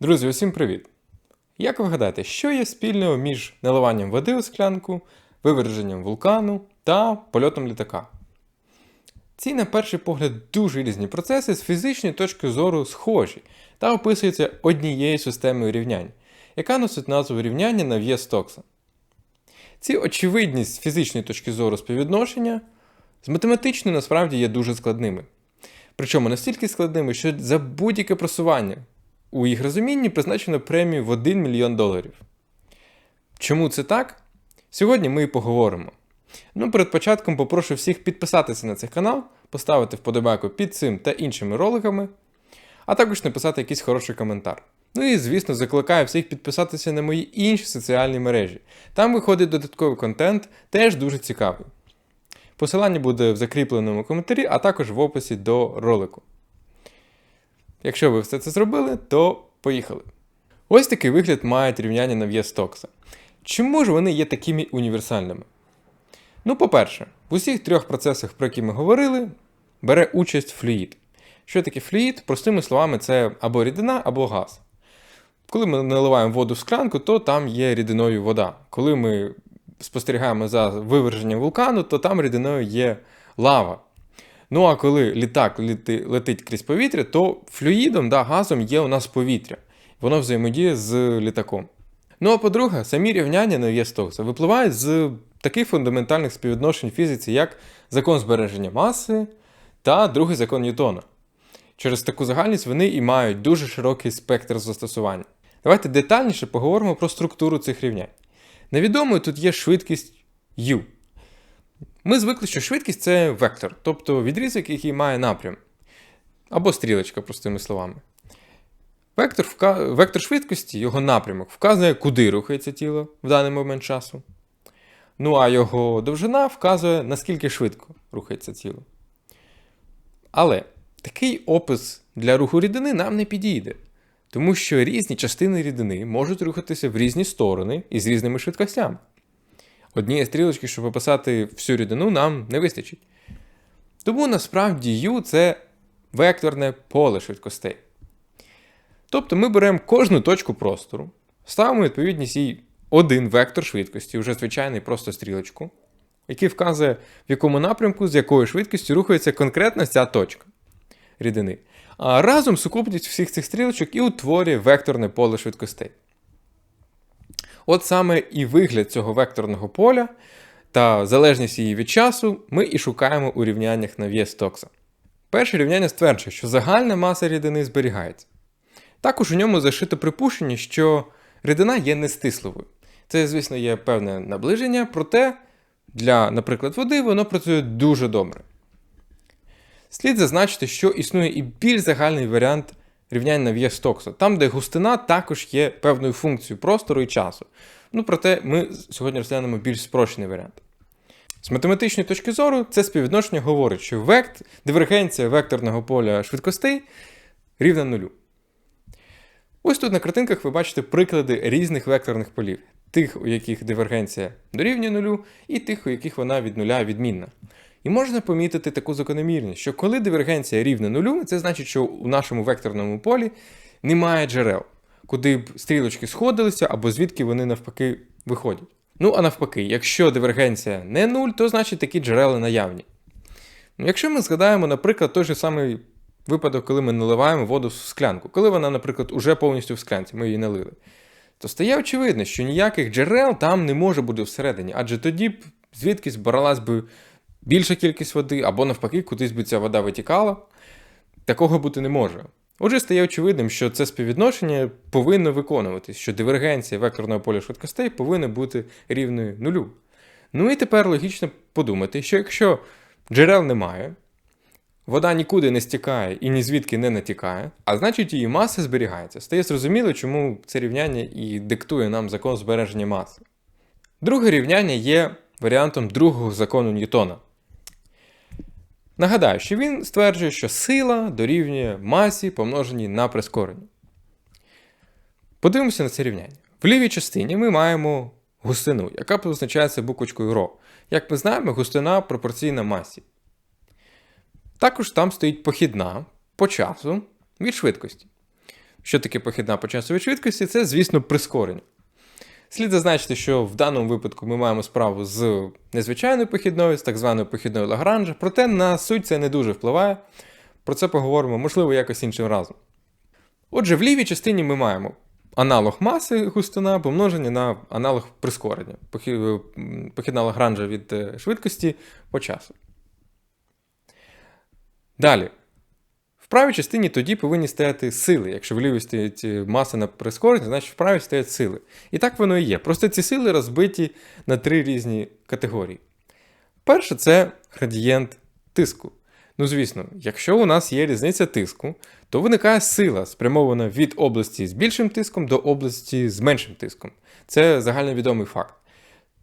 Друзі, усім привіт! Як ви гадаєте, що є спільного між наливанням води у склянку, виверженням вулкану та польотом літака? Ці, на перший погляд, дуже різні процеси з фізичної точки зору схожі та описуються однією системою рівнянь, яка носить назву рівняння нав'є Стокса. Ці очевидні з фізичної точки зору співвідношення з математичної насправді є дуже складними. Причому настільки складними, що за будь-яке просування у їх розумінні призначено премію в 1 мільйон доларів. Чому це так? Сьогодні ми і поговоримо. Ну, перед початком попрошу всіх підписатися на цей канал, поставити вподобайку під цим та іншими роликами, а також написати якийсь хороший коментар. Ну і, звісно, закликаю всіх підписатися на мої інші соціальні мережі. Там виходить додатковий контент, теж дуже цікавий. Посилання буде в закріпленому коментарі, а також в описі до ролику. Якщо ви все це зробили, то поїхали. Ось такий вигляд мають рівняння нав'є Стокса. Чому ж вони є такими універсальними? Ну, по-перше, в усіх трьох процесах, про які ми говорили, бере участь флюїд. Що таке флюїд? Простими словами, це або рідина, або газ. Коли ми наливаємо воду в склянку, то там є рідиною вода. Коли ми спостерігаємо за виверженням вулкану, то там рідиною є лава. Ну а коли літак лети, летить крізь повітря, то флюїдом, да, газом є у нас повітря. Воно взаємодіє з літаком. Ну а по-друге, самі рівняння на Стокса випливають з таких фундаментальних співвідношень фізиці, як закон збереження маси та другий закон Ньютона. Через таку загальність вони і мають дуже широкий спектр застосування. Давайте детальніше поговоримо про структуру цих рівнянь. Невідомою тут є швидкість U. Ми звикли, що швидкість це вектор, тобто відрізок, який має напрям. Або стрілочка, простими словами. Вектор вка... вектор швидкості, його напрямок, вказує, куди рухається тіло в даний момент часу. Ну а його довжина вказує, наскільки швидко рухається тіло. Але такий опис для руху рідини нам не підійде. Тому що різні частини рідини можуть рухатися в різні сторони і з різними швидкостями. Однієї стрілочки, щоб описати всю рідину, нам не вистачить. Тому насправді U це векторне поле швидкостей. Тобто ми беремо кожну точку простору, ставимо відповідність їй один вектор швидкості, вже звичайний просто стрілочку, який вказує, в якому напрямку, з якою швидкістю рухається конкретно ця точка рідини. А разом сукупність всіх цих стрілочок і утворює векторне поле швидкостей. От саме і вигляд цього векторного поля та залежність її від часу ми і шукаємо у рівняннях на Стокса. Перше рівняння стверджує, що загальна маса рідини зберігається. Також у ньому зашито припущення, що рідина є нестисловою. Це, звісно, є певне наближення, проте для, наприклад, води воно працює дуже добре. Слід зазначити, що існує і більш загальний варіант рівнянь на Стокса, там, де густина також є певною функцією простору і часу. Ну, проте ми сьогодні розглянемо більш спрощений варіант. З математичної точки зору, це співвідношення говорить, що вект, дивергенція векторного поля швидкостей рівна нулю. Ось тут на картинках ви бачите приклади різних векторних полів, тих, у яких дивергенція дорівнює нулю, і тих, у яких вона від нуля відмінна. І можна помітити таку закономірність, що коли дивергенція рівна нулю, це значить, що у нашому векторному полі немає джерел, куди б стрілочки сходилися або звідки вони навпаки виходять. Ну а навпаки, якщо дивергенція не нуль, то значить такі джерела наявні. Ну, Якщо ми згадаємо, наприклад, той же самий випадок, коли ми наливаємо воду в склянку, коли вона, наприклад, уже повністю в склянці, ми її налили, то стає очевидно, що ніяких джерел там не може бути всередині, адже тоді б звідкись бралась би більша кількість води, або навпаки, кудись би ця вода витікала. Такого бути не може. Отже, стає очевидним, що це співвідношення повинно виконуватись, що дивергенція векторного поля швидкостей повинна бути рівною нулю. Ну і тепер логічно подумати, що якщо джерел немає, вода нікуди не стікає і ні звідки не натікає, а значить її маса зберігається. Стає зрозуміло, чому це рівняння і диктує нам закон збереження маси. Друге рівняння є варіантом другого закону Ньютона. Нагадаю, що він стверджує, що сила дорівнює масі, помноженій на прискорення. Подивимося на це рівняння. В лівій частині ми маємо густину, яка позначається буквочкою ρ. Як ми знаємо, густина пропорційна масі. Також там стоїть похідна по часу від швидкості. Що таке похідна по часовій швидкості? Це, звісно, прискорення. Слід зазначити, що в даному випадку ми маємо справу з незвичайною похідною, з так званою похідною Лагранжа, проте на суть це не дуже впливає. Про це поговоримо, можливо, якось іншим разом. Отже, в лівій частині ми маємо аналог маси густина помноження на аналог прискорення. Похідна Лагранжа від е, швидкості по часу. Далі. Правій частині тоді повинні стояти сили. Якщо в лівій стоїть е, маса на прискорення, значить в правій стоять сили. І так воно і є. Просто ці сили розбиті на три різні категорії. Перше це градієнт тиску. Ну, звісно, якщо у нас є різниця тиску, то виникає сила, спрямована від області з більшим тиском до області з меншим тиском. Це загальновідомий факт.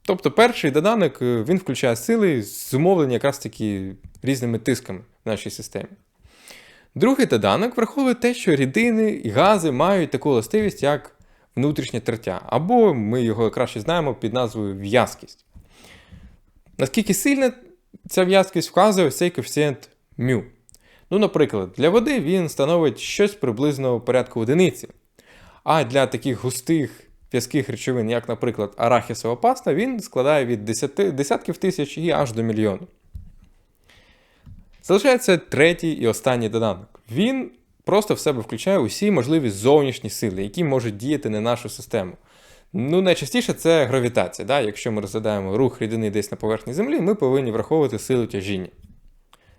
Тобто перший доданок е, він включає сили, зумовлені якраз таки різними тисками в нашій системі. Другий доданок враховує те, що рідини і гази мають таку властивість, як внутрішнє тертя, або ми його краще знаємо під назвою в'язкість. Наскільки сильна ця в'язкість вказує ось цей коефіцієнт μ. Ну, наприклад, для води він становить щось приблизно порядку одиниці. А для таких густих в'язких речовин, як, наприклад, арахісова паста, він складає від 10, десятків тисяч і аж до мільйону. Залишається третій і останній доданок. Він просто в себе включає усі можливі зовнішні сили, які можуть діяти на нашу систему. Ну, найчастіше це гравітація. Да? Якщо ми розглядаємо рух рідини десь на поверхні Землі, ми повинні враховувати силу тяжіння.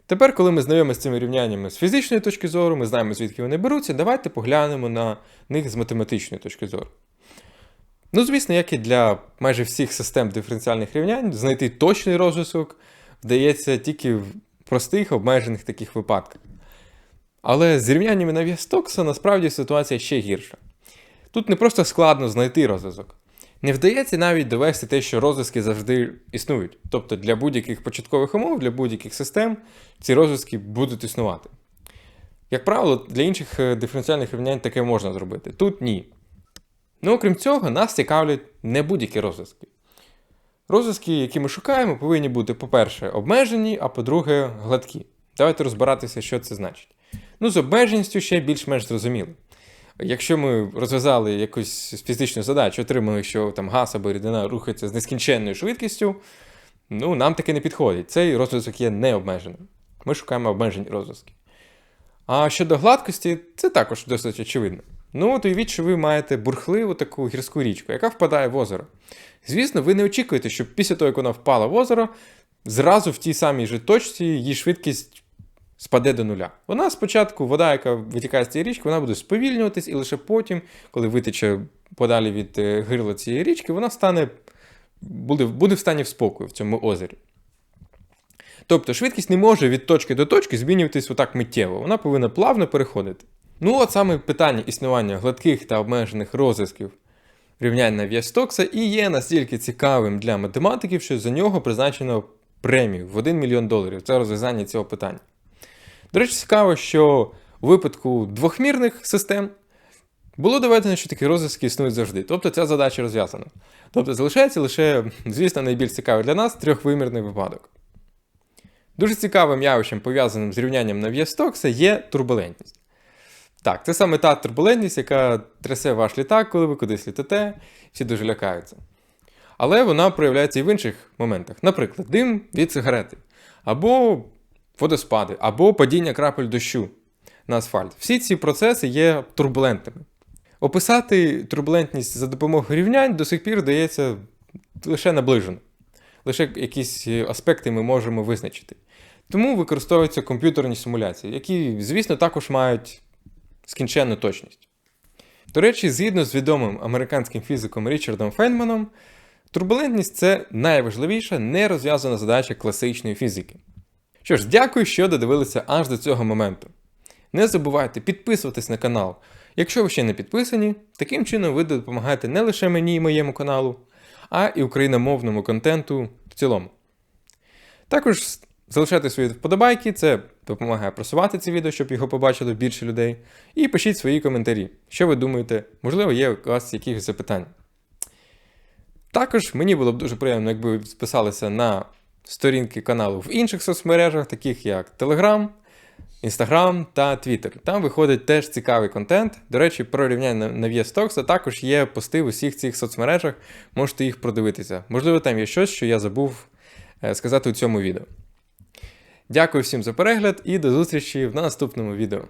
Тепер, коли ми знайомі з цими рівняннями з фізичної точки зору, ми знаємо, звідки вони беруться, давайте поглянемо на них з математичної точки зору. Ну, звісно, як і для майже всіх систем диференціальних рівнянь, знайти точний розв'язок вдається тільки простих обмежених таких випадках. Але з рівняннями на В'ястокса насправді ситуація ще гірша. Тут не просто складно знайти розв'язок. Не вдається навіть довести те, що розв'язки завжди існують. Тобто для будь-яких початкових умов, для будь-яких систем ці розв'язки будуть існувати. Як правило, для інших е, диференціальних рівнянь таке можна зробити. Тут ні. Ну, окрім цього, нас цікавлять не будь-які розв'язки. Розв'язки, які ми шукаємо, повинні бути, по-перше, обмежені, а по-друге, гладкі. Давайте розбиратися, що це значить. Ну, з обмеженістю ще більш-менш зрозуміло. Якщо ми розв'язали якусь фізичну задачу, отримали, що там газ або рідина рухається з нескінченною швидкістю, ну, нам таке не підходить. Цей розв'язок є необмеженим. Ми шукаємо обмежені розв'язки. А щодо гладкості, це також досить очевидно. Ну, от уявіть, що ви маєте бурхливу таку гірську річку, яка впадає в озеро. Звісно, ви не очікуєте, що після того, як вона впала в озеро, зразу в тій самій же точці її швидкість спаде до нуля. Вона спочатку, вода, яка витікає з цієї річки, вона буде сповільнюватись, і лише потім, коли витече подалі від е, гирла цієї річки, вона стане, буде, буде в стані спокою в цьому озері. Тобто швидкість не може від точки до точки змінюватись отак миттєво, вона повинна плавно переходити. Ну, от саме питання існування гладких та обмежених розв'язків рівнянь на В'ястокса і є настільки цікавим для математиків, що за нього призначено премію в 1 мільйон доларів. Це розв'язання цього питання. До речі, цікаво, що у випадку двохмірних систем було доведено, що такі розв'язки існують завжди. Тобто ця задача розв'язана. Тобто залишається лише, звісно, найбільш цікавий для нас трьохвимірний випадок. Дуже цікавим явищем, пов'язаним з рівнянням на В'ястокса, є турбулентність. Так, це саме та турбулентність, яка трясе ваш літак, коли ви кудись літите, всі дуже лякаються. Але вона проявляється і в інших моментах. Наприклад, дим від сигарети, або водоспади, або падіння крапель дощу на асфальт. Всі ці процеси є турбулентними. Описати турбулентність за допомогою рівнянь до сих пір дається лише наближено. Лише якісь аспекти ми можемо визначити. Тому використовуються комп'ютерні симуляції, які, звісно, також мають скінченну точність. До речі, згідно з відомим американським фізиком Річардом Фейнманом, турбулентність це найважливіша нерозв'язана задача класичної фізики. Що ж, дякую, що додивилися аж до цього моменту. Не забувайте підписуватись на канал. Якщо ви ще не підписані, таким чином ви допомагаєте не лише мені і моєму каналу, а і україномовному контенту в цілому. Також Залишайте свої вподобайки, це допомагає просувати це відео, щоб його побачило більше людей. І пишіть свої коментарі, що ви думаєте, можливо, є у вас якихось запитань. Також мені було б дуже приємно, якби ви підписалися на сторінки каналу в інших соцмережах, таких як Telegram, Instagram та Twitter. Там виходить теж цікавий контент. До речі, про рівняння на VSTOX, а також є пости в усіх цих соцмережах, можете їх продивитися. Можливо, там є щось, що я забув е, сказати у цьому відео. Дякую всім за перегляд і до зустрічі в наступному відео.